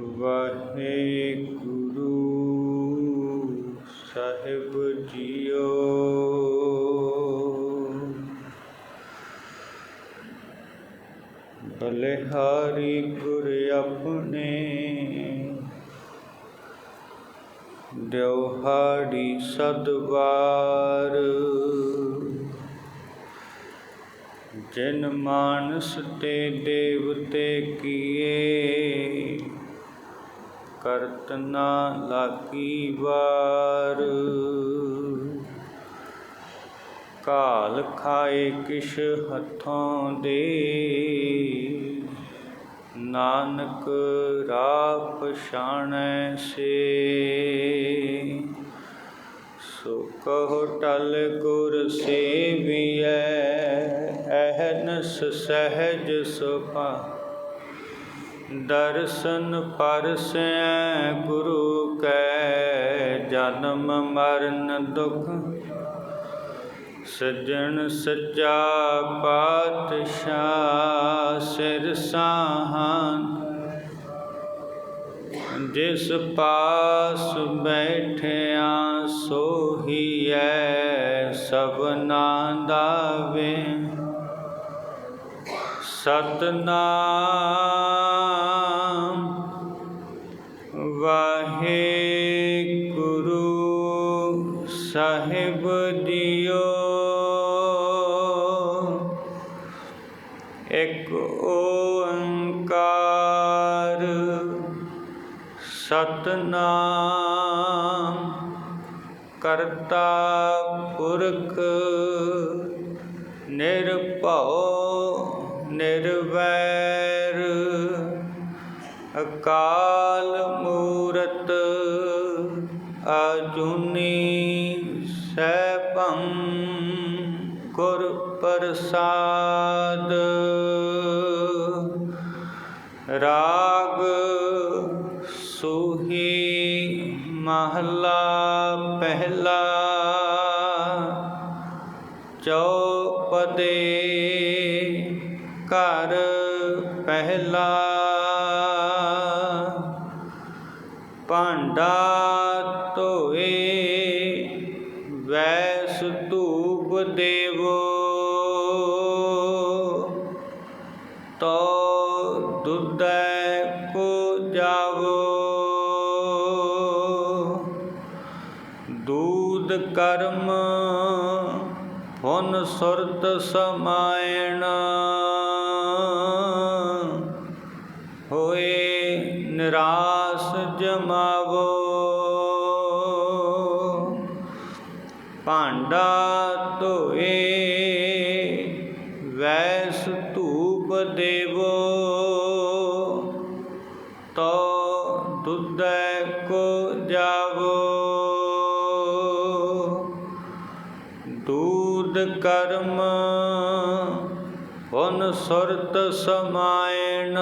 ਵਾਹਿਗੁਰੂ ਸਾਹਿਬ ਜੀਓ। ਬਲਿਹਾਰੀ ਗੁਰ ਆਪਣੇ ਦਿਵਹਾੜੀ ਸਦਵਾਰ। ਜਿਨ ਮਾਨਸ ਤੇ ਦੇਵਤੇ ਕੀਏ, ਕਰਤ ਨਾ ਲਾਗੀ ਵਾਰ। ਕਾਲ ਖਾਏ ਕਿਛ ਹੱਥੋਂ ਦੇ, ਨਾਨਕ ਰਾਹ ਪਛਾਣੈ ਸੇ। ਸੋ ਕਹੋ ਟਲ ਗੁਰ ਸੇਵੀਐ ਅਹਨਸ ਸਹਿਜ ਸੁਭਾ ਦਰਸ਼ਨ ਪਰਸੈ ਗੁਰੂ ਕੈ, ਜਨਮ ਮਰਨ ਦੁਖ। ਸਜਣ ਸੱਚਾ ਪਾਤਸ਼ਾਹ ਸਿਰ ਸਾਹਨ। ਜਿਸ ਪਾਸ ਬੈਠਿਆ ਸੋਹੀਐ ਸਭਨਾ ਦਾ ਵੇ ਸਤਨਾਮ। ਵਾਹਿਗੁਰੂ ਸਾਹਿਬ ਜੀਓ ਇੱਕ ਓੰਕਾਰ ਸਤਨਾਮ। ਕਰਤਾ ਪੁਰਖ ਨਿਰਭਉ ਨਿਰਵੈਰ ਅਕਾਲ ਮੂਰਤ ਆਜੂਨੀ ਸੈਭੰ ਗੁਰ ਪ੍ਰਸਾਦ। ਰਾਗ ਸੁਹੀ ਮਹਲਾ ਪਹਿਲਾ ਚੌਪਦੇ ਘਰ ਪਹਿਲਾ। ਭਾਂਡਾ ਧੋਏ, ਵੈਸ ਧੂਪ ਦੇਵੋ। ਤੋ ਦੁਧੈ ਕੋ ਜਾਵੋ। ਦੂਧ ਕਰਮ, ਹੁਨ ਸੁਰਤ ਸਮਾਇਣ। ਵੈਸ ਧੂਪ ਦੇਵੋ, ਤੋ ਦੁਧੈ ਕੋ ਜਾਵੋ। ਦੂਧ ਕਰਮ ਹੁਨ ਸੁਰਤ ਸਮਾਇਣ,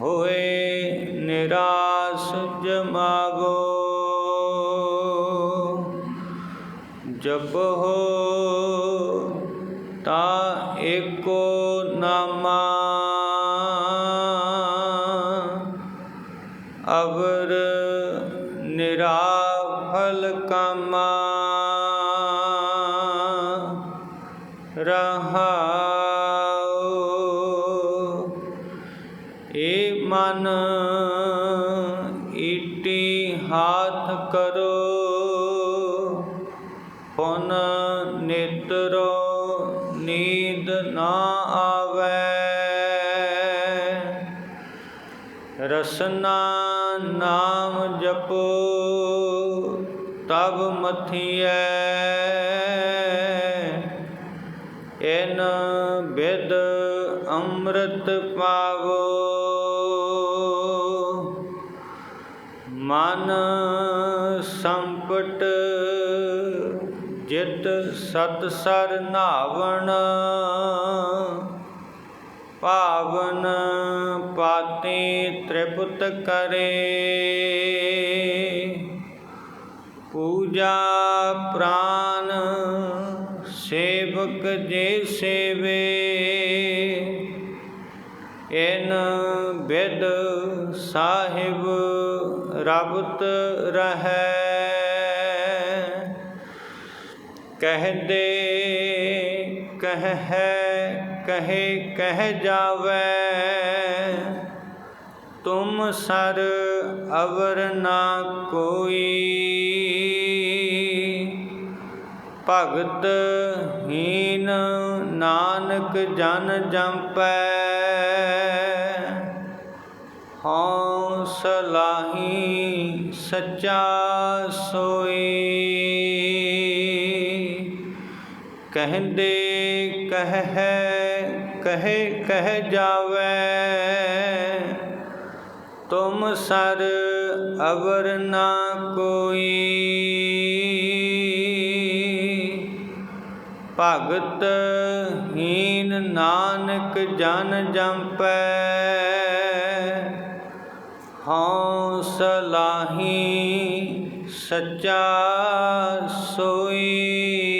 ਹੋਏ ਨਿਰਾਸ ਜਮਾਵੋ। ਜਪ ਹੋ ਤਾ ਏਕੋ ਨਾਮਾ ਅਵਰ ਨਿਰਾਫਲ ਕਾਮਾ ਰਹਾਉ ਏ ਮਨ ਈਟੀ ਹਾਥ ਕਰੋ ਨਿਤਰੋ ਨੀਂਦ ਨਾ ਆਵੇ। ਰਸਨਾ ਨਾਮ ਜਪੋ, ਤਬ ਮਥੀਐ। ਇਨ ਬਿਦ ਅੰਮ੍ਰਿਤ ਪਾਵੋ। ਮਨ ਸੰਪਟ ਜਿਤ ਸਤ ਸਰ ਪਾਵਨ ਪਾਤੀ ਤ੍ਰਿਪਤ ਕਰੇ। ਪੂਜਾ ਪ੍ਰਾਨ ਸੇਵਕ ਜੇ ਸੇਵੇ, ਇਨ ਬਿਦ ਸਾਹਿਬ ਰਬਤ ਰਹੈ। ਕਹਦੇ, ਕਹੈ ਕਹੇ, ਕਹਿ ਜਾਵੇ। ਤੁਮ ਸਰ ਅਵਰ ਨਾ ਕੋਈ। ਭਗਤ ਹੀਨ ਨਾਨਕ ਜਨ ਜੰਪੈ। ਹਉ ਸਲਾਹੀ ਸੱਚਾ ਸੋਈ। ਕਹਿੰਦੇ ਕਹਿ ਕਹੇ, ਕਹਿ ਜਾਵੇ। ਤੁਮ ਸਰ ਅਵਰ ਨਾ ਕੋਈ। ਭਗਤ ਹੀਨ ਨਾਨਕ ਜਨ ਜੰਪੈ। ਹਉ ਸਲਾਹੀ ਸੱਚਾ ਸੋਈ।